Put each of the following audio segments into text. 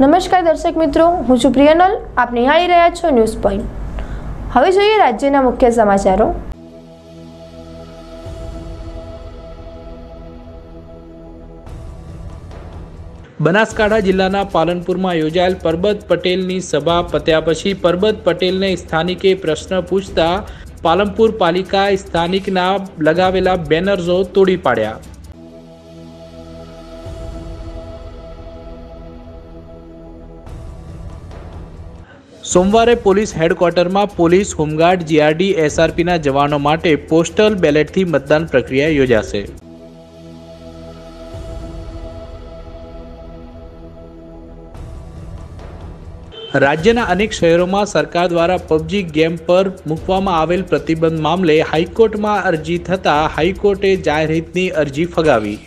નમસ્કાર દર્શક મિત્રો, હું છું પ્રિયનલ. આપ નિહાળી રહ્યા છો ન્યૂઝ પોઈન્ટ. હવે જોઈએ રાજ્યના મુખ્ય સમાચારો. બનાસકાંઠા જિલ્લાના પાલનપુરમાં યોજાયેલ પરબત પટેલની સભા પત્યા પછી પરબત પટેલને સ્થાનિકે પ્રશ્ન પૂછતા પાલનપુર પાલિકા સ્થાનિકના લગાવેલા બેનર્સો તોડી પાડ્યા. સોમવારે પોલીસ હેડક્વાર્ટરમાં પોલીસ હોમગાર્ડ જીઆરડી એસઆરપીના જવાનો માટે પોસ્ટલ બેલેટથી મતદાન પ્રક્રિયા યોજાશે. રાજ્યના અનેક શહેરોમાં સરકાર દ્વારા પબજી ગેમ પર મૂકવામાં આવેલ પ્રતિબંધ મામલે હાઈકોર્ટમાં અરજી થતાં હાઈકોર્ટે જાહેરહિતની અરજી ફગાવી.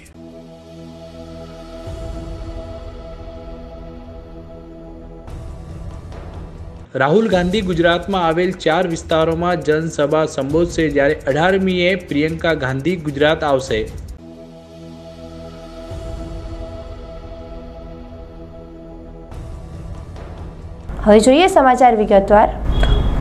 રાહુલ ગાંધી ગુજરાતમાં આવેલ ચાર વિસ્તારોમાં જનસભા સંબોધશે જ્યારે અઢારમીએ પ્રિયંકા ગાંધી ગુજરાત આવશે. હવે જોઈએ સમાચાર વિગતવાર.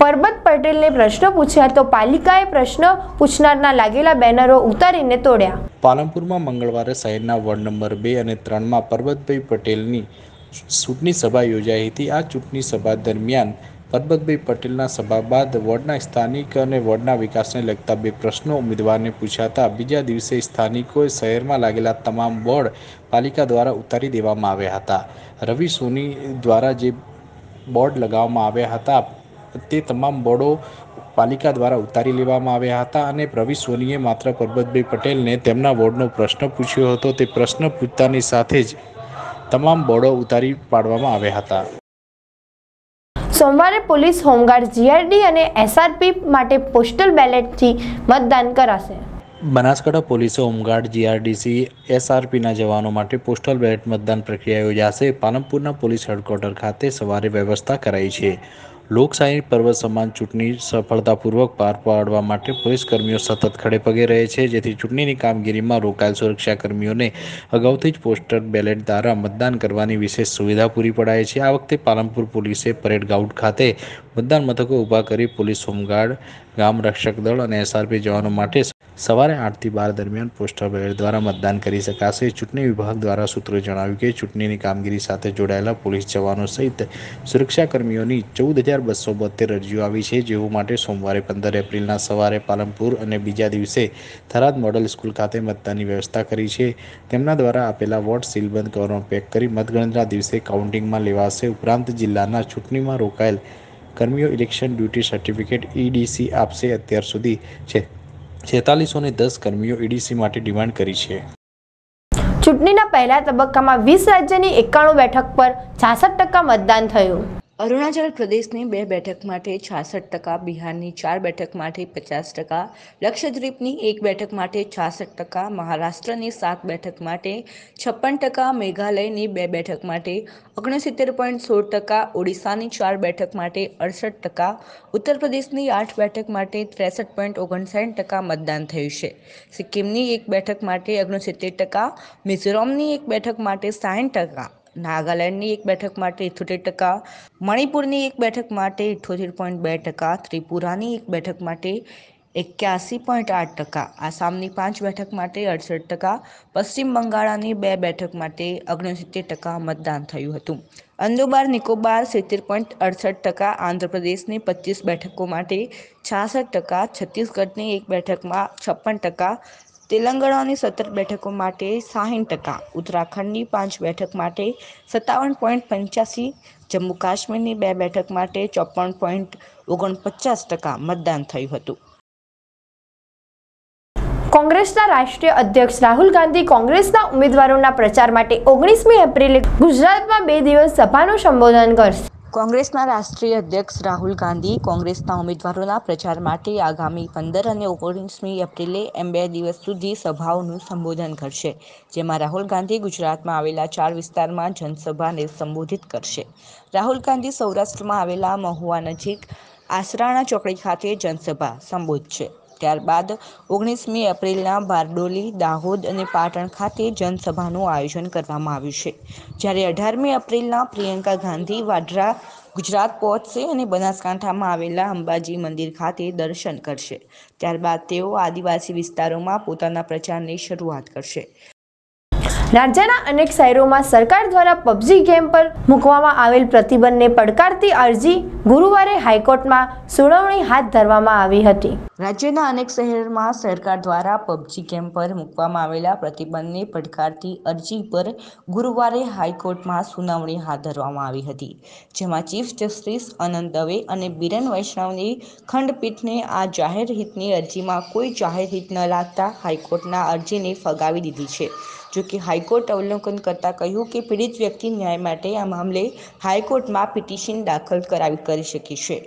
પરબત પટેલને પ્રશ્ન પૂછ્યા તો પાલિકાએ પ્રશ્ન પૂછનારના લાગેલા બેનરો ઉતારીને તોડ્યા. પાલનપુરમાં મંગળવારે શહેરના વોર્ડ નંબર બે અને ત્રણમાં પરબતભાઈ પટેલની ચૂંટણી સભા યોજાઈ હતી. આ ચૂંટણી સભા દરમિયાન પરબતભાઈ પટેલના સભા બાદ વોર્ડના સ્થાનિક અને વોર્ડના વિકાસને લગતા બે પ્રશ્નો ઉમેદવારને પૂછાતા બીજા દિવસે સ્થાનિકોએ શહેરમાં લાગેલા તમામ બોર્ડ પાલિકા દ્વારા ઉતારી દેવામાં આવ્યા હતા. રવિ સોની દ્વારા જે બોર્ડ લગાવવામાં આવ્યા હતા, તે તમામ બોર્ડો પાલિકા દ્વારા ઉતારી લેવામાં આવ્યા હતા અને રવિ સોનીએ માત્ર પરબતભાઈ પટેલને તેમના વોર્ડનો પ્રશ્ન પૂછ્યો હતો. તે પ્રશ્ન પૂછતાની સાથે જ તમામ બોર્ડો ઉતારી પાડવામાં આવ્યા હતા. સોમવારે પોલીસ હોમગાર્ડ જીઆરડી અને એસઆરપી માટે પોસ્ટલ બેલેટથી મતદાન કરાશે. બનાસકાંઠા પોલીસે હોમગાર્ડ જીઆરડીસી એસઆરપીના જવાનો માટે પોસ્ટલ બેલેટ મતદાન પ્રક્રિયા યોજાશે. પાલનપુરના પોલીસ હેડક્વાર્ટર ખાતે સવારે વ્યવસ્થા કરાઈ છે. લોકશાહી પર્વ સમાન ચૂંટણી સફળતાપૂર્વક પાર પાડવા માટે પોલીસ કર્મીઓ સતત ખડેપગે રહે છે. જેથી ચૂંટણીની કામગીરીમાં રોકાયેલ સુરક્ષા કર્મીઓને અગાઉથી જ પોસ્ટર, બેલેટ દ્વારા મતદાન કરવાની વિશેષ સુવિધા પૂરી પડાય છે. આ વખતે પાલનપુર પોલીસે પરેડ ગ્રાઉન્ડ ખાતે મતદાન મથકો ઊભા કરી પોલીસ હોમગાર્ડ, ગામ રક્ષક દળ અને એસઆરપી જવાનો માટે સવારે આઠથી બાર દરમિયાન પોસ્ટલ બેલેટ દ્વારા મતદાન કરી શકાશે. ચૂંટણી વિભાગ દ્વારા સૂત્રોએ જણાવ્યું કે ચૂંટણીની કામગીરી સાથે જોડાયેલા પોલીસ જવાનો સહિત સુરક્ષાકર્મીઓની ચૌદ હજાર બસો બોતેર અરજીઓ આવી છે, જેઓ માટે સોમવારે પંદર એપ્રિલના સવારે પાલનપુર અને બીજા દિવસે થરાદ મોડલ સ્કૂલ ખાતે મતદાનની વ્યવસ્થા કરી છે. તેમના દ્વારા આપેલા વોટ સીલબંધ કવરમાં પેક કરી મતગણતરીના દિવસે કાઉન્ટિંગમાં લેવાશે. ઉપરાંત જિલ્લાના ચૂંટણીમાં રોકાયેલ કર્મીઓ ઇલેક્શન ડ્યુટી સર્ટિફિકેટ ઈડીસી આપશે અત્યાર સુધી છે. છેતાલીસો ને દસ કર્મીઓ ઈડીસી માટે ડિમાન્ડ કરી છે. ચૂંટણીના પહેલા તબક્કામાં વીસ રાજ્યની એકાણું બેઠક પર છાસઠ ટકા મતદાન થયું. અરુણાચલ પ્રદેશની બે બેઠક માટે છાસઠ ટકા, બિહારની ચાર બેઠક માટે પચાસ ટકા, લક્ષદ્વીપની એક બેઠક માટે છાસઠ ટકા, મહારાષ્ટ્રની સાત બેઠક માટે છપ્પન ટકા, મેઘાલયની બે બેઠક માટે ઓગણસિત્તેર પોઈન્ટ સોળ ટકા, ઓડિશાની ચાર બેઠક માટે અડસઠ ટકા ઉત્તર પ્રદેશની આઠ બેઠક માટે ત્રેસઠ પોઈન્ટ ઓગણસાઠ ટકા મતદાન થયું છે. સિક્કિમની એક બેઠક માટે ઓગણસિત્તેર ટકા, મિઝોરમની એક બેઠક માટે સાઠ ટકા નાગાલેન્ડની એક બેઠક માટે ઇઠ્ઠોતેર ટકા, મણિપુરની એક બેઠક માટે ઇઠોતેર પોઈન્ટ બે ટકા, ત્રિપુરાની એક બેઠક માટે એક્યાસી પોઈન્ટ આઠ ટકા, આસામની પાંચ બેઠક માટે અડસઠ ટકા, પશ્ચિમ બંગાળની બે બેઠક માટે ઓગણસિત્તેર ટકા મતદાન થયું હતું. અંદોબાર નિકોબાર સિત્તેર પોઈન્ટ અડસઠ ટકા, આંધ્રપ્રદેશની પચીસ બેઠકો માટે છાસઠ ટકા, છત્તીસગઢની એક બેઠકમાં છપ્પન ટકા તેલંગાણાની સત્તર બેઠકો માટે સાહીઠ ટકા, ઉત્તરાખંડની પાંચ બેઠક માટે સત્તાવન પોઈન્ટ પંચ્યાસી જમ્મુ કાશ્મીરની બે બેઠક માટે ચોપન પોઈન્ટ ઓગણપચાસ ટકા મતદાન થયું હતું. કોંગ્રેસના રાષ્ટ્રીય અધ્યક્ષ રાહુલ ગાંધી કોંગ્રેસના ઉમેદવારોના પ્રચાર માટે ઓગણીસમી એપ્રિલે ગુજરાતમાં બે દિવસ સભાનું સંબોધન કરશે. કોંગ્રેસના રાષ્ટ્રીય અધ્યક્ષ રાહુલ ગાંધી કોંગ્રેસના ઉમેદવારોના પ્રચાર માટે આગામી પંદર અને ઓગણીસમી એપ્રિલે એમ બે દિવસ સુધી સભાઓનું સંબોધન કરશે, જેમાં રાહુલ ગાંધી ગુજરાતમાં આવેલા ચાર વિસ્તારમાં જનસભાને સંબોધિત કરશે. રાહુલ ગાંધી સૌરાષ્ટ્રમાં આવેલા મહુવા નજીક આસરાણા ચોકડી ખાતે જનસભા સંબોધશે. ત્યારબાદ ઓગણીસમી એપ્રિલના બારડોલી, દાહોદ અને પાટણ ખાતે જનસભાનું આયોજન કરવામાં આવ્યું છે. જ્યારે અઢારમી એપ્રિલના પ્રિયંકા ગાંધી વાડ્રા ગુજરાત પહોંચશે અને બનાસકાંઠામાં આવેલા અંબાજી મંદિર ખાતે દર્શન કરશે. ત્યારબાદ તેઓ આદિવાસી વિસ્તારોમાં પોતાના પ્રચારની શરૂઆત કરશે. રાજ્યના અનેક શહેરોમાં સરકાર દ્વારા પબજી ગેમ પર મૂકવામાં આવેલ પ્રતિબંધને પડકારતી અરજી ગુરુવારે હાઈકોર્ટમાં સુનાવણી હાથ ધરવામાં આવી હતી. રાજ્યના અનેક શહેરમાં સરકાર દ્વારા પબજી ગેમ પર મૂકવામાં આવેલા પ્રતિબંધને પડકારતી અરજી પર ગુરુવારે હાઈકોર્ટમાં સુનાવણી હાથ ધરવામાં આવી હતી, જેમાં ચીફ જસ્ટિસ અનંત દવે અને બિરન વૈષ્ણવની ખંડપીઠને આ જાહેર હિતની અરજીમાં કોઈ જાહેર હિત ન લાગતા હાઈકોર્ટના અરજીને ફગાવી દીધી છે. જોકે હાઈકોર્ટ અવલોકન કરતાં કહ્યું કે પીડિત વ્યક્તિ ન્યાય માટે આ મામલે હાઈકોર્ટમાં પિટિશન દાખલ કરાવી, કરી શકી છે.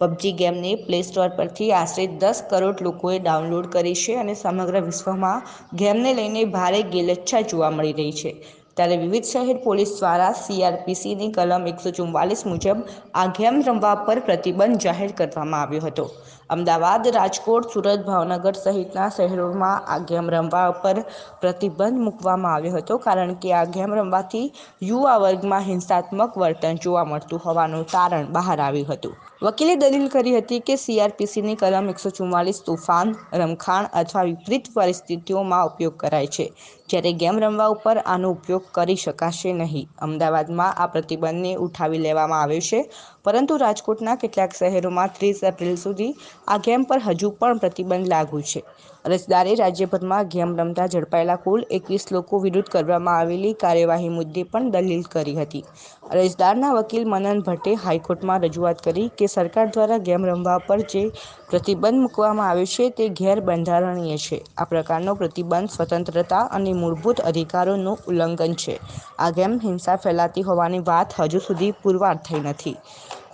પબજી ગેમને પ્લે સ્ટોર પરથી આશરે દસ કરોડ લોકોએ ડાઉનલોડ કરી છે અને સમગ્ર વિશ્વમાં ગેમને લઈને ભારે ગેલચ્છા જોવા મળી રહી છે. ત્યારે વિવિધ શહેર પોલીસ દ્વારા સીઆરપીસીની કલમ એકસો ચુમ્માલીસ મુજબ આ ગેમ રમવા પર પ્રતિબંધ જાહેર કરવામાં આવ્યો હતો. અમદાવાદ, રાજકોટ, સુરત, ભાવનગર સહિતના શહેરોમાં આ ગેમ રમવા પર પ્રતિબંધ મૂકવામાં આવ્યો હતો કારણ કે આ ગેમ રમવાથી યુવા વર્ગમાં હિંસાત્મક વર્તન જોવા મળતું હોવાનું તારણ બહાર આવ્યું હતું. વકીલે દલીલ કરી હતી કે સીઆરપીસીની કલમ એકસો ચુમ્માલીસ તોફાન, રમખાણ અથવા વિપરીત પરિસ્થિતિઓમાં ઉપયોગ કરાય છે. જ્યારે ગેમ રમવા ઉપર આનો ઉપયોગ કરી શકાશે નહીં. અમદાવાદમાં આ પ્રતિબંધને ઉઠાવી લેવામાં આવ્યો છે. પરંતુ રાજકોટના કેટલાક શહેરોમાં ત્રીસ એપ્રિલ સુધી આ ગેમ પર હજુ પણ પ્રતિબંધ લાગુ છે. અરજદારે રાજ્યભરમાં ગેમ રમતા ઝડપાયેલા કુલ એકવીસ લોકો વિરુદ્ધ કરવામાં આવેલી કાર્યવાહી મુદ્દે પણ દલીલ કરી હતી. અરજદારના વકીલ મનન ભટ્ટે હાઈકોર્ટમાં રજૂઆત કરી કે સરકાર દ્વારા ગેમ રમવા પર જે પ્રતિબંધ મૂકવામાં આવ્યો છે તે ગેરબંધારણીય છે. આ પ્રકારનો પ્રતિબંધ સ્વતંત્રતા અને મૂળભૂત અધિકારોનું ઉલ્લંઘન છે. આ ગેમ હિંસા ફેલાતી હોવાની વાત હજુ સુધી પુરવાર થઈ નથી.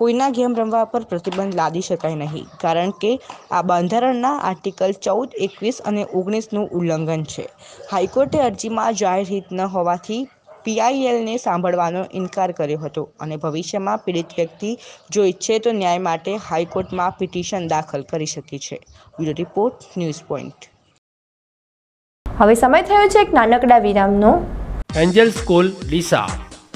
કોઈના ગેમ રમવા પર પ્રતિબંધ લાદી શકાય નહીં કારણ કે આ બંધારણના આર્ટિકલ ચૌદ એકવીસ અને ઓગણીસનું ઉલ્લંઘન છે. હાઈકોર્ટે અરજીમાં જાહેર હિત ન હોવાથી પીઆઈએલને સાંભળવાનો ઇનકાર કર્યો હતો અને ભવિષ્યમાં પીડિત વ્યક્તિ જો ઈચ્છે તો ન્યાય માટે હાઈકોર્ટમાં પિટિશન દાખલ કરી શકે છે. Bureau report news point. હવે સમય થયો છે એક નાનકડા વિરામનો. Angel school Deesa.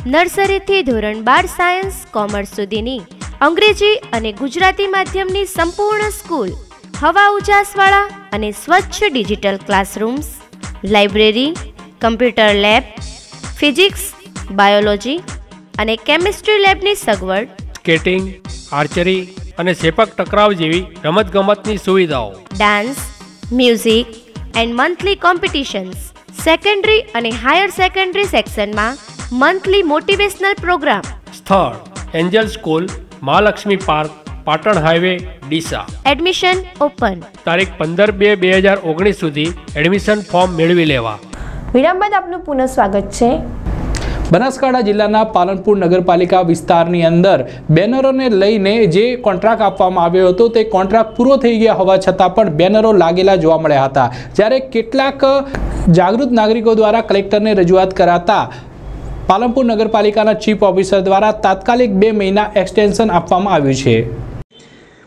નર્સરીથી ધોરણ બાર સાયન્સ કોમર્સ સુધીની. અંગ્રેજી અને ગુજરાતી માધ્યમની સંપૂર્ણ સ્કૂલ હવા ઉજાસવાળા અને સ્વચ્છ digital classrooms library computer lab physics biology અને કેમિસ્ટ્રી લેબની સગવડ. સ્કેટિંગ આર્ચરી અને સેપક ટકરાવ જેવી રમતગમતની સુવિધાઓ. Dance music and monthly competitions. Secondary અને હાયર સેકન્ડરી સેક્શનમાં મંથલી મોટિવેશનલ પ્રોગ્રામ સ્થળ angel school Mahalaxmi park Patan highway Deesa. Admission open તારીખ પંદર બે બે હજાર ઓગણીસ સુધી એડમિશન ફોર્મ મેળવી લેવા. વિરામ બાદ આપનું પુનઃ સ્વાગત છે. બનાસકાંઠા જિલ્લાના પાલનપુર નગરપાલિકા વિસ્તારની અંદર બેનરોને લઈને જે કોન્ટ્રાક્ટ આપવામાં આવ્યો હતો તે કોન્ટ્રાક્ટ પૂરો થઈ ગયા હોવા છતાં પણ બેનરો લાગેલા જોવા મળ્યા હતા. જ્યારે કેટલાક જાગૃત નાગરિકો દ્વારા કલેક્ટરને રજૂઆત કરાતા પાલનપુર નગરપાલિકાના ચીફ ઓફિસર દ્વારા તાત્કાલિક બે મહિના એક્સટેન્શન આપવામાં આવ્યું છે.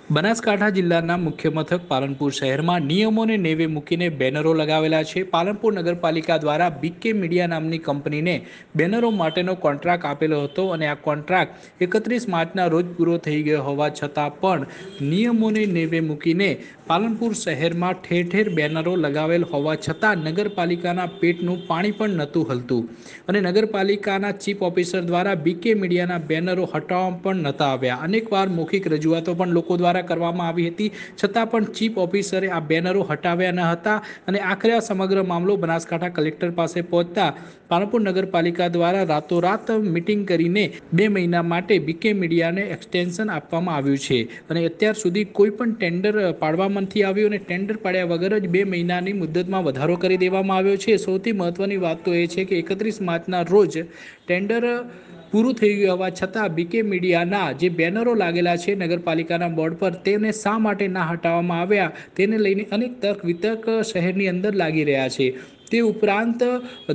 બનાસકાંઠા જિલ્લાના મુખ્ય મથક પાલનપુર શહેરમાં નિયમોને નેવે મૂકીને બેનરો લગાવેલા છે. પાલનપુર નગરપાલિકા દ્વારા બીકે મીડિયા નામની કંપનીને બેનરો માટેનો કોન્ટ્રાક્ટ આપેલો હતો અને આ કોન્ટ્રાક્ટ એકત્રીસ માર્ચના રોજ પૂરો થઈ ગયો હોવા છતાં પણ નિયમોને નેવે મૂકીને પાલનપુર શહેરમાં ઠેર ઠેર બેનરો લગાવેલ હોવા છતાં નગરપાલિકાના પેટનું પાણી પણ નહોતું હલતું અને નગરપાલિકાના ચીફ ઓફિસર દ્વારા બીકે મીડિયાના બેનરો હટાવવામાં પણ નહોતા આવ્યા. અનેકવાર મૌખિક રજૂઆતો પણ લોકો દ્વારા કરવામાં આવી હતી. છતાં પણ ચીફ ઓફિસરે આ બેનરો હટાવ્યા ન હતા અને આખરે આ સમગ્ર મામલો બનાસકાંઠા કલેક્ટર પાસે પહોંચતા પાલનપુર નગરપાલિકા દ્વારા રાતોરાત મિટિંગ કરીને બે મહિના માટે બીકે મીડિયાને એક્સટેન્શન આપવામાં આવ્યું છે. અને અત્યાર સુધી કોઈ પણ ટેન્ડર પાડવામાં નથી આવ્યું અને ટેન્ડર પાડ્યા વગર જ બે મહિનાની મુદ્દતમાં વધારો કરી દેવામાં આવ્યો છે. સૌથી મહત્ત્વની વાત તો એ છે કે એકત્રીસ માર્ચના રોજ ટેન્ડર પૂરું થઈ ગયું હોવા છતાં બીકે મીડિયાના જે બેનરો લાગેલા છે નગરપાલિકાના બોર્ડ પર તેને શા માટે ના હટાવવામાં આવ્યા? તેને લઈને અનેક તર્ક વિતર્ક શહેરની અંદર લાગી રહ્યા છે. તે ઉપરાંત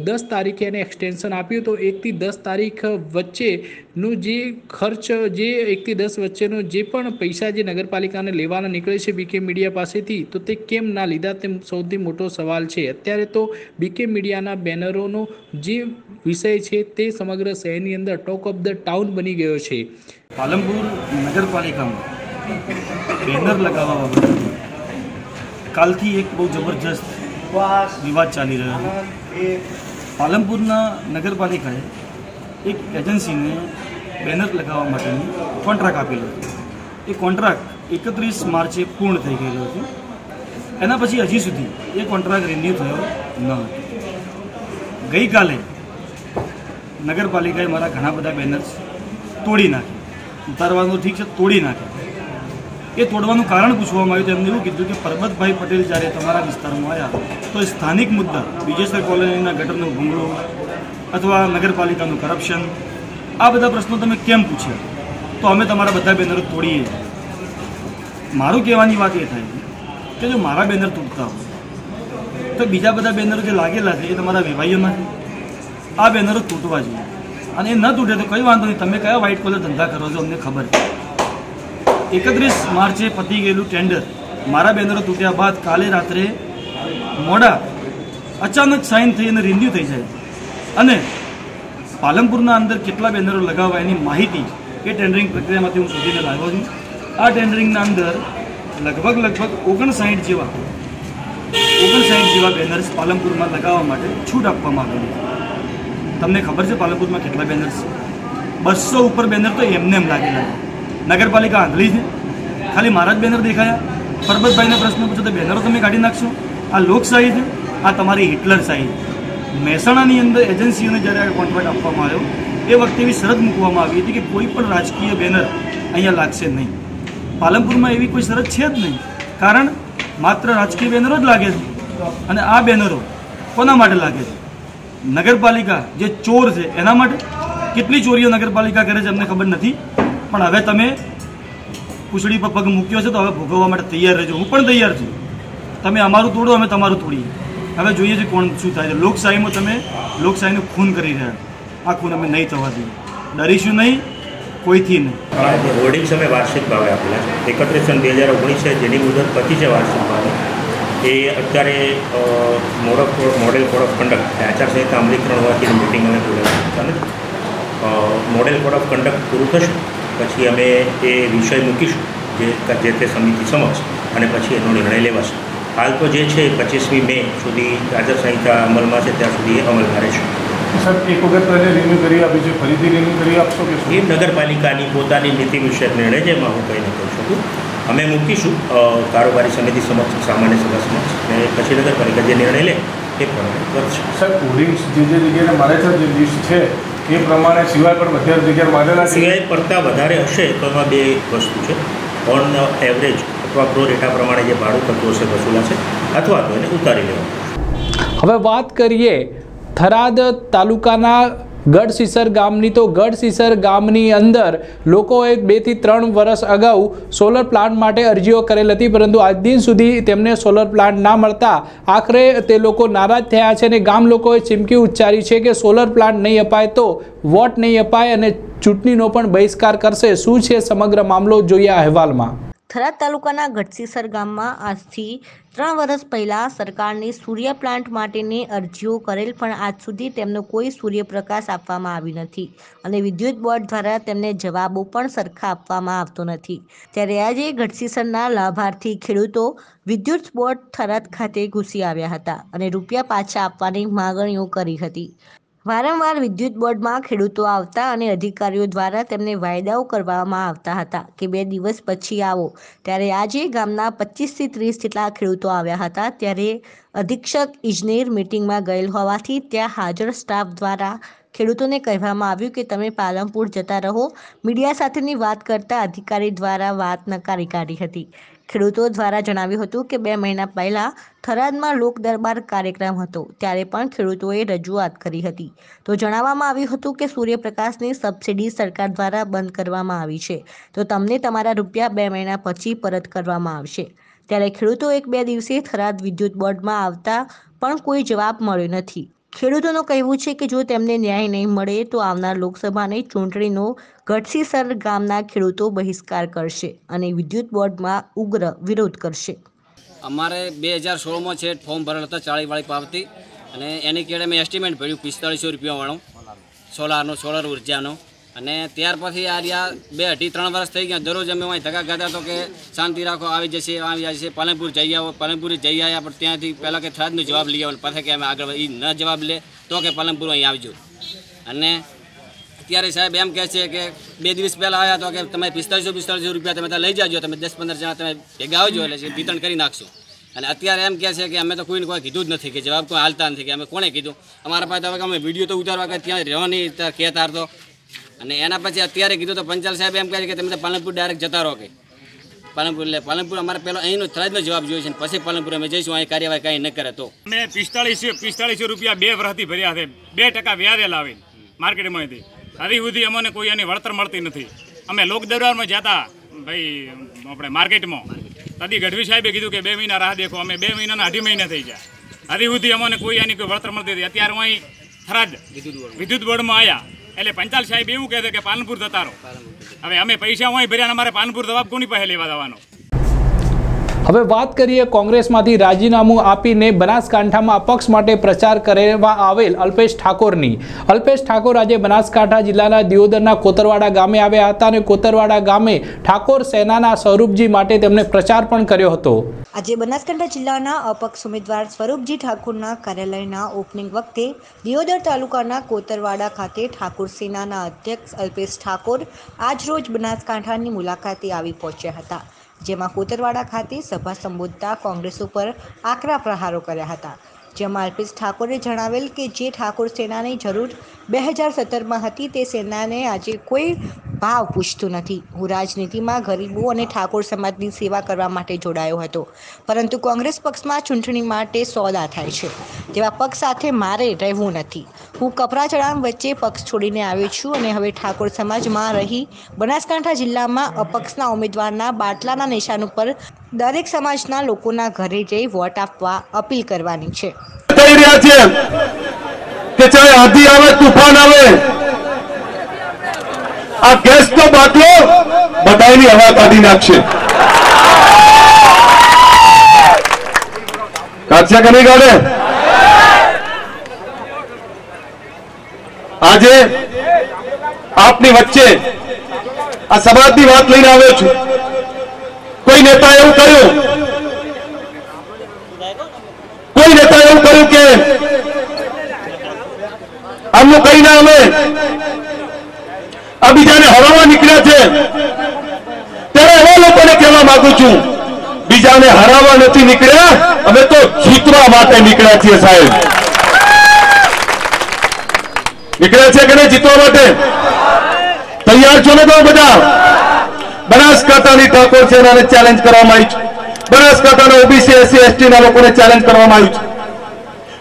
દસ તારીખે એને એક્સટેન્શન આપ્યું. તો એકથી દસ તારીખ વચ્ચેનું જે ખર્ચ, જે એકથી દસ વચ્ચેનો જે પણ પૈસા જે નગરપાલિકાને લેવાના નીકળે છે બીકે મીડિયા પાસેથી, તો તે કેમ ના લીધા? તે સૌથી મોટો સવાલ છે. અત્યારે તો બીકે મીડિયાના બેનરોનો જે વિષય છે તે સમગ્ર શહેરની અંદર ટોક ઓફ ધ ટાઉન બની ગયો છે. પાલનપુર નગરપાલિકામાં બેનર લગાવવા કાલથી એક બહુ જબરજસ્ત વિવાદ ચાલી રહ્યો છે. પાલનપુરના નગરપાલિકાએ એક એજન્સીને બેનર લગાવવા માટેની કોન્ટ્રાક્ટ આપેલો હતો. એ કોન્ટ્રાક્ટ એકત્રીસ માર્ચે પૂર્ણ થઈ ગયેલો હતો. એના પછી હજી સુધી એ કોન્ટ્રાક્ટ રિન્યુ થયો ન હતો. ગઈકાલે નગરપાલિકાએ મારા ઘણા બધા બેનર્સ તોડી નાખ્યા. ઉતારવાનું ઠીક છે તોડી નાખ્યા. એ તોડવાનું કારણ પૂછવામાં આવ્યું. તો એમને એવું કીધું કે પરબતભાઈ પટેલ જ્યારે તમારા વિસ્તારમાં આવ્યા, તો સ્થાનિક મુદ્દા, બીજેસર કોલોનીના ગટરનો ભૂંગળો અથવા નગરપાલિકાનું કરપ્શન આ બધા પ્રશ્નો તમે કેમ પૂછ્યા? તો અમે તમારા બધા બેનરો તોડીએ. મારું કહેવાની વાત એ થાય કે જો મારા બેનર તૂટતા હોય, તો બીજા બધા બેનરો જે લાગેલા છે એ તમારા વેવાઈઓમાંથી આ બેનરો તૂટવા જોઈએ. અને એ ન તૂટે તો કંઈ વાંધો નહીં. તમે કયા વ્હાઇટ કોલર ધંધા કરો છો? અમને ખબર છે. એકત્રીસ માર્ચે પતી ગયેલું ટેન્ડર મારા બેનરો તૂટ્યા બાદ કાલે રાત્રે મોડા અચાનક સાઇન થઈ અને રિન્યુ થઈ જાય. અને પાલનપુરના અંદર કેટલા બેનરો લગાવવા એની માહિતી એ ટેન્ડરિંગ પ્રક્રિયામાંથી હું શોધીને લાવ્યો છું. આ ટેન્ડરિંગના અંદર લગભગ લગભગ ઓગણસાઠ જેવા ઓગણસાઠ જેવા બેનર્સ પાલનપુરમાં લગાવવા માટે છૂટ આપવામાં આવેલી તમને ખબર છે પાલનપુરમાં કેટલા બેનર્સ બસો ઉપર બેનર તો એમને એમ લાગેલા છે. નગરપાલિકા આંધળી છે. ખાલી મારા જ બેનર દેખાયા. પરબતભાઈને પ્રશ્ન પૂછો તો બેનરો તમે કાઢી નાખશો. આ લોકશાહી છે. આ તમારી હિટલર શાહી મહેસાણાની અંદર એજન્સીઓને જ્યારે આ કોન્ટ્રાક્ટ આપવામાં આવ્યો, એ વખતે એવી શરત મૂકવામાં આવી હતી કે કોઈ પણ રાજકીય બેનર અહીંયા લાગશે નહીં. પાલનપુરમાં એવી કોઈ શરત છે જ નહીં. કારણ માત્ર રાજકીય બેનરો જ લાગે છે અને આ બેનરો કોના માટે લાગે છે? નગરપાલિકા જે ચોર છે, એના માટે? કેટલી ચોરીઓ નગરપાલિકા કરે છે, અમને ખબર નથી. પણ હવે તમે પૂછડી પર પગ મૂક્યો છે તો હવે ભોગવવા માટે તૈયાર રહેજો. હું પણ તૈયાર છું. તમે અમારું તોડો, અમે તમારું તોડીએ. હવે જોઈએ છે કોણ શું થાય છે. લોકશાહીમાં તમે લોકશાહીનું ખૂન કરી રહ્યા. આ ખૂન અમે નહીં થવા દઈએ. ડરીશું નહીં, કોઈથી નહીં. હોર્ડિંગ અમે વાર્ષિક ભાવે આપેલા છે. એકત્રીસ જન બે હજાર ઓગણીસ છે જેની મુદત પતી છે વાર્ષિક ભાવે. એ અત્યારે મોડક મોડ મોડેલ કોડ ઓફ કન્ડક્ટ આચારસંહિતા અમલીકરણ હોવાથી મિટિંગ અમે બોલાવી મોડેલ કોડ ઓફ કન્ડક્ટ પૂરું થશે? પછી અમે એ વિષય મૂકીશું જે જે તે સમિતિ સમક્ષ અને પછી એનો નિર્ણય લેવાશે. હાલ તો જે છે પચીસમી મે સુધી આચારસંહિતા અમલમાં છે ત્યાં સુધી એ અમલમાં રહેશે. સર એક વખત પહેલે રિન્યુ કરી આપી છે ફરીથી રિન્યુ કરી આપશો કે એ નગરપાલિકાની પોતાની નીતિ વિષયક નિર્ણય એમાં હું કંઈ નહીં કહી શકું અમે મૂકીશું કારોબારી સમિતિ સમક્ષ સામાન્ય સભા સમક્ષ અને પછી નગરપાલિકા જે નિર્ણય લે એ પ્રમાણે કરશે. સર હોર્ડિંગ્સ જે જે જગ્યાએ મારે છે જે લિસ્ટ છે એ પ્રમાણે સિવાય પણ વધારે જગ્યા બાંધેલા સિવાય પડતા વધારે હશે તો એમાં બે વસ્તુ છે. ઓન એવરેજ અથવા પ્રો રેટા પ્રમાણે જે ભાડું થતું હશે વસૂલાશે અથવા તો એને ઉતારી લેવાનું હવે વાત કરીએ થરાદ તાલુકાના ગઢસીસર ગામની તો ગઢસીસર ગામની અંદર લોકોએ બેથી ત્રણ વર્ષ અગાઉ સોલર પ્લાન્ટ માટે અરજીઓ કરેલ હતી, પરંતુ આજ દિન સુધી તેમને સોલર પ્લાન્ટ ના મળતા આખરે તે લોકો નારાજ થયા છે અને ગામ લોકોએ ચીમકી ઉચ્ચારી છે કે સોલર પ્લાન્ટ નહીં અપાય તો વોટ નહીં અપાય અને ચૂંટણીનો પણ બહિષ્કાર કરશે. શું છે સમગ્ર મામલો? જોઈએ અહેવાલમાં. થરાદ તાલુકાના ગઢસીસર ગામમાં આજથી ત્રણ વર્ષ પહેલાં સરકારની સૂર્ય પ્લાન્ટ માટેની અરજીઓ કરેલ, પણ આજ સુધી તેમનો કોઈ સૂર્યપ્રકાશ આપવામાં આવી નથી અને વિદ્યુત બોર્ડ દ્વારા તેમને જવાબો પણ સરખા આપવામાં આવતો નથી. ત્યારે આજે ગઢસીસરના લાભાર્થી ખેડૂતો વિદ્યુત બોર્ડ થરાદ ખાતે ઘૂસી આવ્યા હતા અને રૂપિયા પાછા આપવાની માગણીઓ કરી હતી. વારંવાર વિદ્યુત બોર્ડમાં ખેડૂતો આવતા અને અધિકારીઓ દ્વારા તેમને વાયદાઓ કરવામાં આવતા હતા કે બે દિવસ પછી આવો. ત્યારે આજે ગામના પચીસથી ત્રીસ જેટલા ખેડૂતો આવ્યા હતા. ત્યારે અધિક્ષક ઇજનેર મિટિંગમાં ગયેલ હોવાથી ત્યાં હાજર સ્ટાફ દ્વારા ખેડૂતોને કહેવામાં આવ્યું કે તમે પાલનપુર જતા રહો. મીડિયા સાથેની વાત કરતા અધિકારી દ્વારા વાત નકારી કાઢી હતી. ખેડૂતો દ્વારા જણાવ્યું હતું કે બે મહિના પહેલાં થરાદમાં લોક દરબાર કાર્યક્રમ હતો, ત્યારે પણ ખેડૂતોએ રજૂઆત કરી હતી. તો જણાવવામાં આવ્યું હતું કે સૂર્યપ્રકાશની સબસિડી સરકાર દ્વારા બંધ કરવામાં આવી છે. તો તમને તમારા રૂપિયા બે મહિના પછી પરત કરવામાં આવશે. ત્યારે ખેડૂતો એક બે દિવસે થરાદ વિદ્યુત બોર્ડમાં આવતા પણ કોઈ જવાબ મળ્યો નથી. ખેડૂતોનું કહેવું છે કે જો તેમને ન્યાય નહીં મળે તો આવનાર લોકસભાની ચૂંટણીનો ગઢસીસર ગામના ખેડૂતો બહિષ્કાર કરશે અને વિદ્યુત બોર્ડમાં ઉગ્ર વિરોધ કરશે. અમારે બે હજાર સોળમાં છે, ફોર્મ ભરેલ હતા, ચાળીવાળી પાવતી. અને એની કેળે મેં એસ્ટિમેટ ભર્યું પિસ્તાળીસો રૂપિયાવાળો. સોલારનો, સોલર ઉર્જાનો. અને ત્યાર પછી આ રહ્યા બે અઢી ત્રણ વર્ષ થઈ ગયા. દરરોજ અમે અહીં ધક્કા ખાતા તો કે શાંતિ રાખો, આવી જશે આવી જશે. પાલનપુર જઈ આવો, પાલનપુર જઈ આવ્યા પણ ત્યાંથી પહેલાં કે થરાદનો જવાબ લઈ આવો પછી કે અમે આગળ એ ન જવાબ લે, તો કે પાલનપુર અહીં આવજો. અને અત્યારે સાહેબ એમ કહે છે કે બે દિવસ પહેલાં આવ્યા તો કે તમે પિસ્તાળીસો પિસ્તાળીસો રૂપિયા તમે ત્યાં લઈ જાજો, તમે દસ, પંદર જણા તમે ભેગા આવજો એટલે વિતરણ કરી નાખશો. અને અત્યારે એમ કહે છે કે અમે તો કોઈને કોઈ કીધું જ નથી કે જવાબ કોઈ હાલતા નથી કે અમે કોણે કીધું? અમારા પાસે તો હવે અમે વીડિયો તો ઉતારવા કે ત્યાં રહેવાની કહેતા તો અને એના પછી અત્યારે કીધું તો પંચાલ સાહેબ એમ કહે કે તમે પાલનપુર ડાયરેક્ટ જતા રહો કે. પાલનપુર એટલે પાલનપુર અમારે પહેલો અહીંનો થરાજનો જવાબ જોઈએ છે પછી પાલનપુર અમે જઈશું, અહીં કાર્યવાહી કાંઈ ન કરે તો. અમે પિસ્તાળીસો પિસ્તાળીસો રૂપિયા બે વર્ષથી ભર્યા છે. બે ટકા વ્યાજે લાવી માર્કેટમાંથી હજી સુધી અમને કોઈ એની વળતર મળતી નથી. અમે લોક દરબારમાં જતા, ભાઈ, આપણે માર્કેટમાં. તદી ગઢવી સાહેબે કીધું કે બે મહિના રાહ દેખો, અમે બે મહિનાના અઢી મહિના થઈ ગયા. હજી સુધી અમને કોઈ એની કોઈ વળતર મળતી હતી અત્યારે હું અહીં થરાજ વિદ્યુત બોર્ડમાં આવ્યા. એટલે પંચાલ સાહેબ એવું કહે છે કે પાલનપુર જતા રહો હવે અમે પૈસા હોય ભર્યા અમારે પાલનપુર જવાબ કોની પાસે લેવા જવાનો? હવે વાત કરીએ કોંગ્રેસમાંથી રાજીનામું આપીને બનાસકાંઠામાં અપક્ષ માટે પ્રચાર કરવા આવેલ અલ્પેશ ઠાકોરની. અલ્પેશ ઠાકોર આજે બનાસકાંઠા જિલ્લાના દિયોદરના કોતરવાડા ગામે આવ્યા હતા અને કોતરવાડા ગામે ઠાકોર સેનાના સ્વરૂપજી માટે તેમણે પ્રચાર પણ કર્યો હતો. આજે બનાસકાંઠા જિલ્લાના અપક્ષ ઉમેદવાર સ્વરૂપજી ઠાકુરના કાર્યાલયના ઓપનિંગ વખતે દિયોદર તાલુકાના કોતરવાડા ખાતે ઠાકોર સેનાના અધ્યક્ષ અલ્પેશ ઠાકોર આજરોજ બનાસકાંઠાની મુલાકાતે આવી પહોંચ્યા હતા, જેમાં કોતરવાડા ખાતે સભા સંબોધતા કોંગ્રેસ ઉપર આકરા પ્રહારો કર્યા હતા. જેમાં અલ્પેશ ઠાકોરે જણાવેલ કે જે ઠાકોર સેનાની જરૂર બે હજાર સત્તરમાં હતી તે સેનાને આજે કોઈ ભાવ પૂછતું નથી. હું રાજનીતિમાં ગરીબો અને ઠાકોર સમાજની સેવા કરવા માટે જોડાયો હતો. પરંતુ કોંગ્રેસ પક્ષમાં ચૂંટણી માટે સોદા થાય છે. તેવા પક્ષ સાથે મારે રહેવું નથી. હું કપરા ચડામ વચ્ચે પક્ષ છોડીને આવ્યો છું અને હવે ઠાકોર સમાજમાં રહી બનાસકાંઠા જિલ્લામાં અપક્ષના ઉમેદવારના બાટલાના નિશાન ઉપર દરેક સમાજના લોકોના ઘરે જઈ વોટ આપવા અપીલ કરવાની છે. કહી રહ્યા છે કે ચાહે આધી આવે, તુફાન આવે, આ ગેસ તો બાટલો બધાની હવા કાઢી નાખશે. કાઢશે કે નહીં કાઢે આજે આપની વચ્ચે આ સમાજની વાત લઈને આવ્યો છું. કોઈ નેતા એવું કર્યું? કોઈ નેતા એવું કર્યું કે આમનું કહીને અમે આ બીજાને હરાવવા નીકળ્યા છે. ત્યારે એવા લોકોને કહેવા માંગુ છું, બીજાને હરાવવા નથી નીકળ્યા, અમે તો જીતવા માટે નીકળ્યા છીએ સાહેબ. નીકળ્યા છે કે નહીં જીતવા માટે? તૈયાર છો ને તો બધા? બનાસકાંઠાની ઠાકોર સેનાને ચેલેન્જ કરવામાં આવી છે. બનાસકાંઠાના ઓબીસી એસસી એસટી ના લોકોને ચેલેન્જ કરવામાં આવ્યું છે.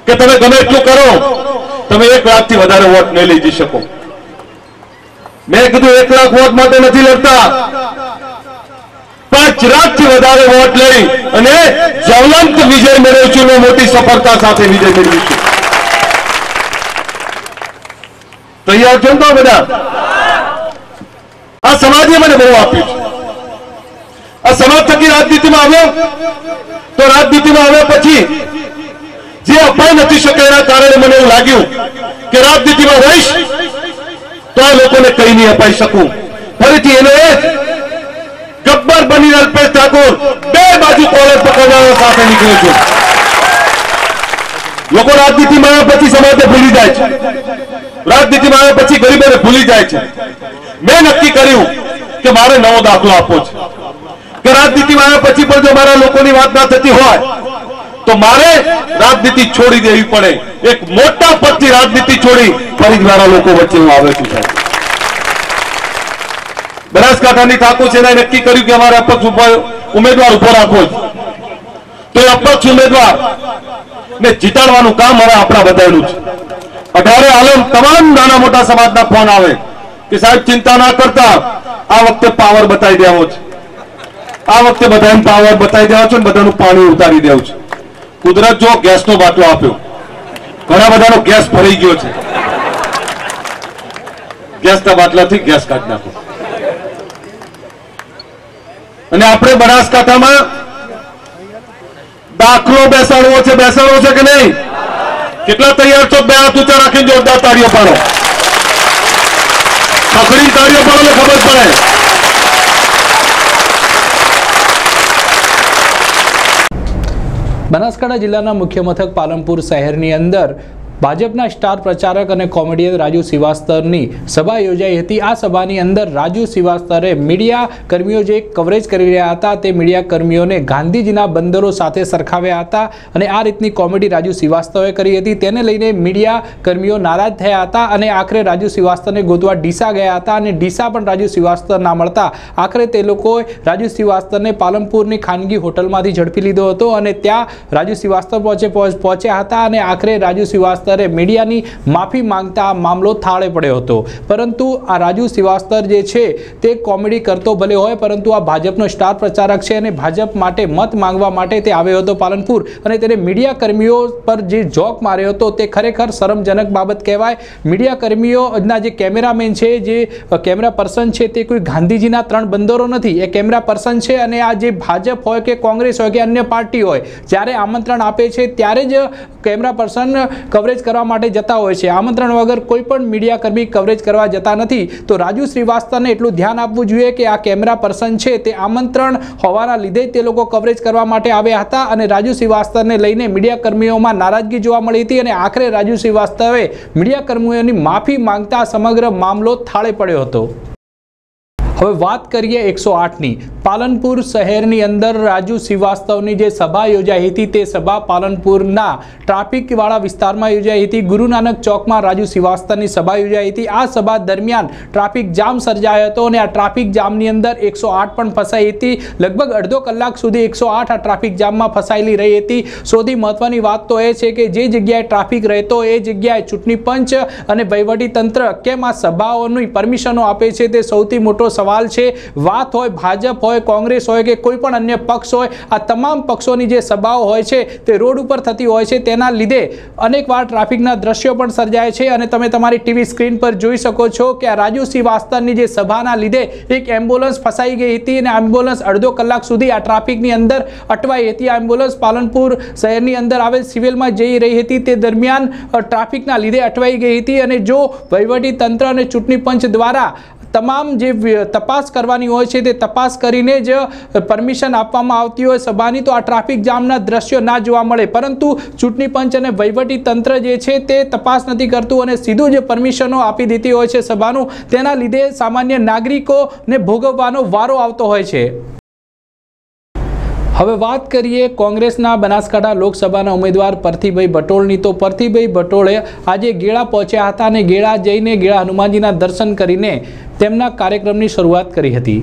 કે તમે ગમે એટલું કરો, તમે એક લાખથી વધારે વોટ નહીં લઈ જઈ શકો. મેં કીધું, એક લાખ વોટ માટે નથી લડતા. પાંચ લાખથી વધારે વોટ લઈ અને જ્વલંત વિજય મેળવીશું છું મોટી સફળતા સાથે વિજય મેળવીશું તૈયાર છો તો બધા? આ સમાજે મને બહુ આપ્યું આ સમાજ થકી રાજનીતિમાં આવ્યો? તો રાજનીતિમાં આવ્યા પછી જે અપાઈ નથી શકે એના કારણે મને એવું લાગ્યું કે રાજનીતિમાં રહીશ, તો આ લોકોને કઈ નહીં અપાઈ શકું. ફરીથી એનો એ ગબ્બર બની અલ્પેશ ઠાકોર બે બાજુ કોલર પકડવાનો સાથે નીકળ્યો છું. લોકો રાજનીતિમાં આવ્યા પછી સમાજને ભૂલી જાય છે. રાજનીતિમાં આવ્યા પછી ગરીબોને ભૂલી જાય છે. મેં નક્કી કર્યું કે મારે નવો દાખલો આપવો છે. કે રાજનીતિમાં આવ્યા પછી પણ જો મારા લોકોની વાત ના થતી હોય, તો મારે રાજનીતિ છોડી દેવી પડે. એક મોટા પદથી રાજનીતિ છોડી ફરી મારા લોકો વચ્ચે હું આવ્યો છું સાહેબ. બનાસકાંઠાની ઠાકોર સેનાએ નક્કી કર્યું કે અમારે અપક્ષ ઉમેદવાર ઊભો રાખવો છે. તો અપક્ષ ઉમેદવાર ને જીતાડવાનું કામ હવે આપણા બધાનું છે અઢારે આલમ તમામ નાના મોટા સમાજના ફોન આવે કે સાહેબ ચિંતા ના કરતા. આ વખતે પાવર બતાવી દેવો છે આ વખતે બધાને પાવર બતાવી દેવા છે ને બધાનું પાણી ઉતારી દેવું છે. કુદરત જો ગેસનો બાટલો આપ્યો. ઘણા બધાનો ગેસ ભરાઈ ગયો છે. ગેસના બાટલાથી ગેસ કાઢી નાખો. અને આપણે બનાસકાંઠામાં દાખલો બેસાડવો છે બેસાડવો છે કે નહીં? કેટલા તૈયાર છો? બે હાથ ઊંચા રાખીને જોરદાર તાળીઓ પાડો. પકડી તાળીઓ પાડો એટલે ખબર પડે. બનાસકાંઠા જિલ્લાના મુખ્ય મથક પાલનપુર શહેરની અંદર ભાજપના સ્ટાર પ્રચારક અને કોમેડિયન રાજુ શ્રીવાસ્તવની સભા યોજાઈ હતી. આ સભાની અંદર રાજુ શ્રીવાસ્તવે મીડિયા કર્મીઓ જે કવરેજ કરી રહ્યા હતા તે મીડિયા કર્મીઓને ગાંધીજીના બંદરો સાથે સરખાવ્યા હતા અને આ રીતની કોમેડી રાજુ શ્રીવાસ્તવે કરી હતી. તેને લઈને મીડિયા કર્મીઓ નારાજ થયા હતા અને આખરે રાજુ શ્રીવાસ્તવને ગોતવા ડીસા ગયા હતા અને ડીસા પણ રાજુ શ્રીવાસ્તવ ના મળતા. આખરે તે લોકોએ રાજુ શ્રીવાસ્તવને પાલનપુરની ખાનગી હોટલમાંથી ઝડપી લીધો હતો અને ત્યાં રાજુ શ્રીવાસ્તવ પહોંચે પહોંચ્યા હતા અને આખરે રાજુ શ્રીવાસ્તવે મીડિયાની માફી માંગતા આ મામલો થાળે પડ્યો હતો. પરંતુ આ રાજુ શ્રીવાસ્તવ જે છે તે કોમેડી કરતો ભલે હોય, પરંતુ આ ભાજપનો સ્ટાર પ્રચારક છે અને ભાજપ માટે મત માંગવા માટે તે આવ્યો હતો પાલનપુર. અને તેને મીડિયા કર્મીઓ પર જે જોક માર્યો હતો તે ખરેખર શરમજનક બાબત કહેવાય. મીડિયા કર્મીઓના જે કેમેરામેન છે, જે કેમેરા પર્સન છે તે કોઈ ગાંધીજીના ત્રણ બંદરો નથી. એ કેમેરા પર્સન છે અને આ જે ભાજપ હોય કે કોંગ્રેસ હોય કે અન્ય પાર્ટી હોય, જ્યારે આમંત્રણ આપે છે, ત્યારે જ કેમેરા પર્સન કવરેજ કરવા માટે જતા હોય છે. આમંત્રણ વગર કોઈ પણ મીડિયા કર્મી કવરેજ કરવા જતા નથી. તો રાજુ શ્રીવાસ્તવને એટલું ધ્યાન આપવું જોઈએ કે આ કેમેરા પર્સન છે તે આમંત્રણ હોવાના લીધે તે લોકો કવરેજ કરવા માટે આવ્યા હતા અને રાજુ શ્રીવાસ્તવને લઈને મીડિયા કર્મીઓમાં નારાજગી જોવા મળી હતી અને આખરે રાજુ શ્રીવાસ્તવે મીડિયા કર્મીઓની માફી માંગતા સમગ્ર મામલો થાળે પડ્યો હતો. હવે વાત કરીએ એકસો આઠની. પાલનપુર શહેરની અંદર રાજુ શ્રીવાસ્તવની જે સભા યોજાઈ હતી તે સભા પાલનપુરના ટ્રાફિકવાળા વિસ્તારમાં યોજાઈ હતી. ગુરુ નાનક ચોકમાં રાજુ શ્રીવાસ્તવની સભા યોજાઈ હતી. આ સભા દરમિયાન ટ્રાફિક જામ સર્જાયો હતો અને આ ટ્રાફિક જામની અંદર એકસો પણ ફસાઈ હતી. લગભગ અડધો કલાક સુધી એકસો આ ટ્રાફિક જામમાં ફસાયેલી રહી હતી. સૌથી મહત્વની વાત તો એ છે કે જે જગ્યાએ ટ્રાફિક રહેતો એ જગ્યાએ ચૂંટણી પંચ અને વહીવટી તંત્ર કેમ આ સભાઓની પરમિશનો આપે છે તે સૌથી મોટો સવાલ સવાલ છે. વાત હોય ભાજપ હોય, કોંગ્રેસ હોય કે કોઈ પણ અન્ય પક્ષ હોય, આ તમામ પક્ષોની જે સભાઓ હોય છે તે રોડ ઉપર થતી હોય છે. તેના લીધે અનેકવાર ટ્રાફિકના દ્રશ્યો પણ સર્જાય છે અને તમે તમારી ટીવી સ્ક્રીન પર જોઈ શકો છો કે આ રાજુ શ્રીવાસ્તવની જે સભાના લીધે એક એમ્બ્યુલન્સ ફસાઈ ગઈ હતી અને એમ્બ્યુલન્સ અડધો કલાક સુધી આ ટ્રાફિકની અંદર અટવાઈ હતી. આ એમ્બ્યુલન્સ પાલનપુર શહેરની અંદર આવેલ સિવિલમાં જઈ રહી હતી. તે દરમિયાન ટ્રાફિકના લીધે અટવાઈ ગઈ હતી અને જો વહીવટી તંત્ર અને ચૂંટણી પંચ દ્વારા તમામ જે તપાસ કરવાની હોય છે તે તપાસ કરીને જ પરમિશન આપવામાં આવતી હોય સભાની, તો આ ટ્રાફિક જામના દ્રશ્યો ના જોવા મળે. પરંતુ ચૂંટણી પંચ અને વહીવટી તંત્ર જે છે તે તપાસ નથી કરતું અને સીધું જે પરમિશનો આપી દીધી હોય છે સભાનું. તેના લીધે સામાન્ય નાગરિકોને ભોગવવાનો વારો આવતો હોય છે. હવે વાત કરીએ કોંગ્રેસના બનાસકાંઠા લોકસભાના ઉમેદવાર પરથીભાઈ ભટોળની. તો પરથીભાઈ ભટોળે આજે ગેળા પહોંચ્યા હતા અને ગેળા જઈને ગેળા હનુમાનજીના દર્શન કરીને તેમના કાર્યક્રમની શરૂઆત કરી હતી.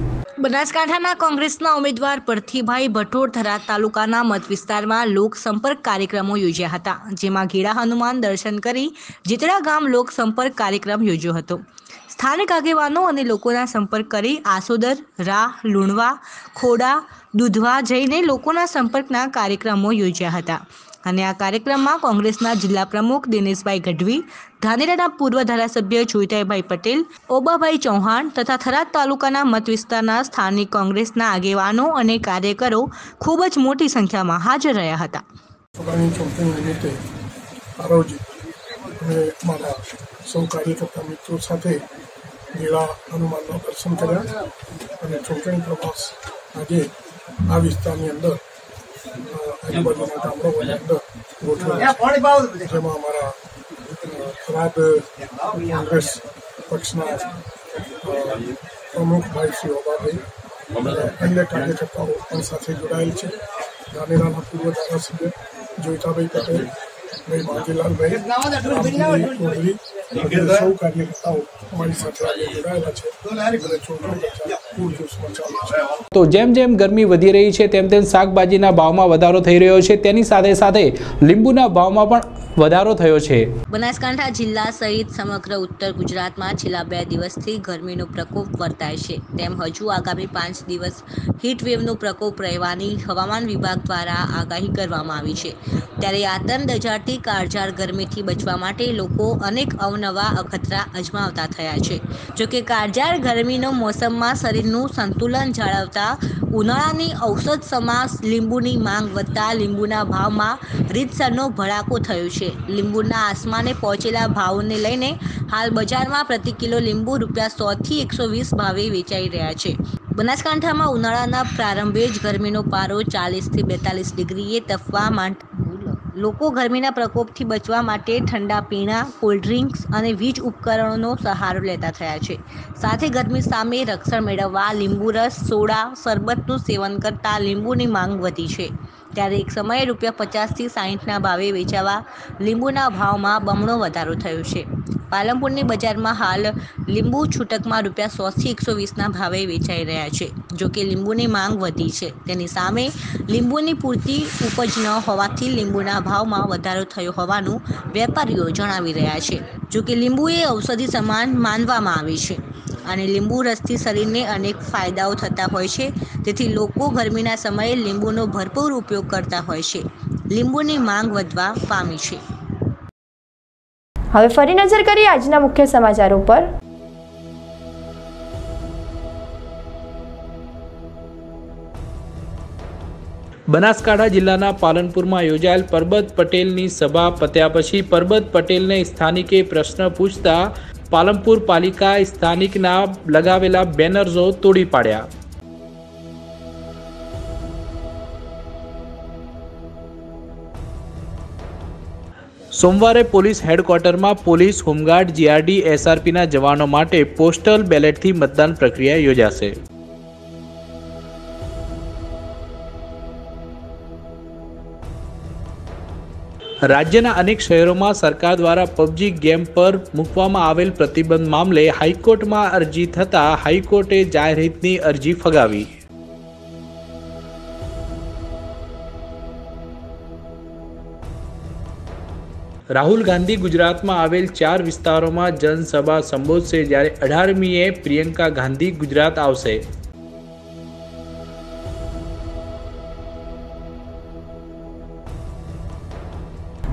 બનાસકાંઠાના કોંગ્રેસના ઉમેદવાર પરથીભાઈ ભટોળ થરાદ તાલુકાના મત વિસ્તારમાં લોકસંપર્ક કાર્યક્રમો યોજ્યા હતા, જેમાં ગેળા હનુમાન દર્શન કરી જીતડા ગામ લોકસંપર્ક કાર્યક્રમ યોજ્યો હતો. સ્થાનિક આગેવાનો અને લોકોના સંપર્ક કરી આસોદર, રાહ, લુણવા, ખોડા દૂધવા જઈને લોકોના સંપર્કના કાર્યક્રમો યોજ્યા હતા. અને આ કાર્યક્રમમાં કોંગ્રેસના જિલ્લા પ્રમુખ દિનેશભાઈ ગઢવી, ધાનેરાના પૂર્વ ધારાસભ્ય જોઈતાઈભાઈ પટેલ, ઓબાભાઈ ચૌહાણ તથા થરાદ તાલુકાના મત વિસ્તારના સ્થાનિક કોંગ્રેસના આગેવાનો અને કાર્યકરો ખૂબ જ મોટી સંખ્યામાં હાજર રહ્યા હતા. સાથે દર્શન કર્યા અને પ્રવાસ આજે આ વિસ્તારની અંદર આજુબાજુના ગામડાઓની અંદર ગોઠવાયા છે. જેમાં અમારા ખરાબ કોંગ્રેસ પક્ષના પ્રમુખ ભાઈ શ્રી ઓબાભાઈ અન્ય કાર્યકર્તાઓ પણ સાથે જોડાયેલ છે. ધાનેરાના પૂર્વ ધારાસભ્ય જોઈતાભાઈ પટેલ ભાઈ માજીલાલભાઈ રામજીભાઈ સૌ કાર્યકર્તાઓ અમારી સાથે જોડાયેલા છે. અને તો જેમ જેમ ગરમી વધી રહી છે, તેમ તેમ શાકભાજીના ભાવમાં વધારો થઈ રહ્યો છે. તેની સાથે સાથે લીંબુના ભાવમાં પણ વધારો થયો છે. બનાસકાંઠા જિલ્લા સહિત સમગ્ર ઉત્તર ગુજરાતમાં છેલ્લા બે દિવસથી ગરમીનો પ્રકોપ વર્તાય છે. તેમ હજુ આગામી પાંચ દિવસ હીટવેવનો પ્રકોપ રહેવાની હવામાન વિભાગ દ્વારા આગાહી કરવામાં આવી છે. ત્યારે આતંક દજાડતી કાળઝાળ ગરમીથી બચવા માટે લોકો અનેક અવનવા અખતરા અજમાવતા થયા છે. જોકે કાળઝાળ ગરમીનો મોસમમાં શરીરનું સંતુલન જાળવતા ઉનાળાની ઔષધ સમાસ લીંબુની માંગ વધતા લીંબુના ભાવમાં રીતસરનો ભડાકો થયો છે. લીંબુના આસમાને પહોંચેલા ભાવને લઈને હાલ બજારમાં પ્રતિ કિલો લીંબુ રૂપિયા સોથી એકસો વીસ ભાવે વેચાઈ રહ્યા છે. બનાસકાંઠામાં ઉનાળાના પ્રારંભે જ ગરમીનો પારો ચાલીસથી બેતાલીસ ડિગ્રીએ તફવા માટે લોકો ગરમીના પ્રકોપથી બચવા માટે ઠંડા પીણા કોલ્ડ ડ્રિંક્સ અને વીજ ઉપકરણોનો સહારો લેતા થયા છે. સાથે ગરમી સામે રક્ષણ મેળવવા લીંબુ રસ સોડા, શરબતનું સેવન કરતા લીંબુની માંગ વધી છે. ત્યારે એક સમયે રૂપિયા પચાસથી સાહીઠના ભાવે વેચાવા લીંબુના ભાવમાં બમણો વધારો થયો છે. પાલનપુરની બજારમાં હાલ લીંબુ છૂટકમાં રૂપિયા સોથી એકસો વીસના ભાવે વેચાઈ રહ્યા છે. જો કે લીંબુની માંગ વધી છે. તેની સામે લીંબુની પૂરતી ઉપજ ન હોવાથી લીંબુના ભાવમાં વધારો થયો હોવાનું વેપારીઓ જણાવી રહ્યા છે. જો કે લીંબુ એ ઔષધિ સમાન માનવામાં આવે છે. અને લીંબુ રસથી શરીરને અનેક ફાયદાઓ થતા હોય છે. તેથી લોકો ગરમીના સમયે લીંબુનો ભરપૂર ઉપયોગ કરતા હોય છે. લીંબુની માંગ વધવા પામી છે. હવે ફરી નજર કરીએ આજના મુખ્ય સમાચારો પર બનાસકાંઠા જિલ્લાના પાલનપુરમાં યોજાયેલ પરબત પટેલની સભા પત્યા પછી પરબત પટેલને સ્થાનિકે પ્રશ્ન પૂછતા પાલનપુર પાલિકા સ્થાનિકના લગાવેલા બેનર્સો તોડી પાડ્યા. સોમવારે પોલીસ હેડક્વાર્ટરમાં પોલીસ હોમગાર્ડ જીઆરડી એસઆરપીના જવાનો માટે પોસ્ટલ બેલેટથી મતદાન પ્રક્રિયા યોજાશે. રાજ્યના અનેક શહેરોમાં સરકાર દ્વારા પબજી ગેમ પર મૂકવામાં આવેલ પ્રતિબંધ મામલે હાઈકોર્ટમાં અરજી થતાં હાઈકોર્ટે જાહેરહિતની અરજી ફગાવી. રાહુલ ગાંધી ગુજરાતમાં આવેલ ચાર વિસ્તારોમાં જનસભા સંબોધશે જ્યારે અઢારમીએ પ્રિયંકા ગાંધી ગુજરાત આવશે.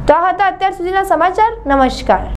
તો આ હતા અત્યાર સુધીના સમાચાર નમસ્કાર